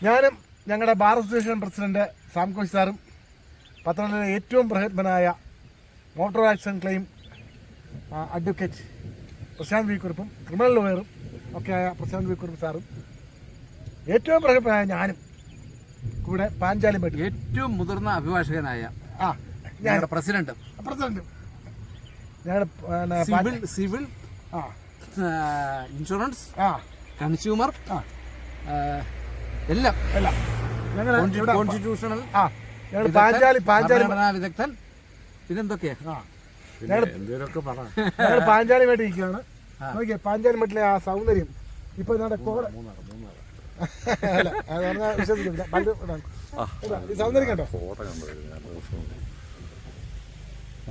ഞാനും ഞങ്ങളുടെ bar association president സാംകോഷ് സാറും പത്രത്തിലെ ഏറ്റവും പ്രഗത്ഭനായ motor accident claim advocate Prashanth V കുറുപ്പും criminal ലോയറും ഒക്കെയായ പ്രശാന്ത് വി കുറുപ്പ് സാറും ഏറ്റവും പ്രഗത്ഭനായ ഞാനും കൂടെ പാഞ്ചാലി പറ്റി ഏറ്റവും മുതിർന്ന അഭിഭാഷകനായ ആ ഞങ്ങളുടെ പ്രസിഡന്റ്. പ്രസിഡന്റ്. ഞങ്ങളുടെ സിവിൽ സിവിൽ ആ, ഇൻഷുറൻസ് ആ. കൺസ്യൂമർ എല്ലാം. അല്ല ഞങ്ങൾ കോൺസ്റ്റിറ്റ്യൂഷണൽ ആ. ഞങ്ങൾ പാഞ്ചാലി പാഞ്ചാലി ഭരണഘടനാ വിദഗ്ധൻ. പിന്നെന്തൊക്കെയാ? ഞങ്ങൾ പാഞ്ചാലി മേട്ടിരിക്കുകയാണ് നോക്കിയേ പാഞ്ചാലി മേട്ടിലെ ആ സൗന്ദര്യം. ഇപ്പൊ ഞങ്ങളുടെ കോട പണ്ട് സൗന്ദര്യം കണ്ടോ? ഫോട്ടോ.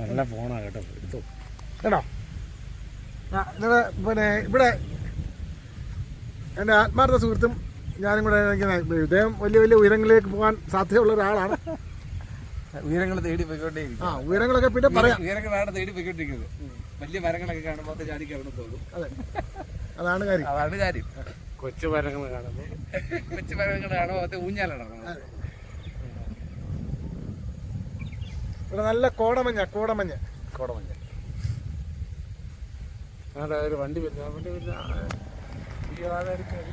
നല്ല ഫോണാ കേട്ടോ എടുത്തോ കേട്ടോ ആ, നിങ്ങൾ പിന്നെ ഇവിടെ എന്റെ ആത്മാർത്ഥ സുഹൃത്തും ഞാനും കൂടെ ഇദ്ദേഹം വലിയ വലിയ ഉയരങ്ങളിലേക്ക് പോകാൻ സാധ്യതയുള്ള ഒരാളാണ്. ഉയരങ്ങൾ തേടി പോയിക്കൊണ്ടേയിരിക്കും. ആ ഉയരങ്ങളൊക്കെ പിന്നെ പറയാം. ഉയരങ്ങളാണ് തേടി പോയിക്കൊണ്ടിരിക്കുന്നത്. വലിയ മരങ്ങളൊക്കെ കാണുമ്പോൾ ജാനിക്ക് ചാടി കവിടുന്ന് തോന്നും. അതെ. അതാണ് കാര്യം. അതാണ് കാര്യം. കൊച്ചു മരങ്ങൾ കാണുമ്പോൾ കൊച്ചു മരങ്ങൾ കാണുമ്പോൾ അത് ഊഞ്ഞാലാണ് ഇവിടെ നല്ല കോടമഞ്ഞ കോടമഞ്ഞ. കോടമഞ്ഞ. ஆனால் வண்டி வருது வண்டி வருது இங்கே வேலை இருக்குது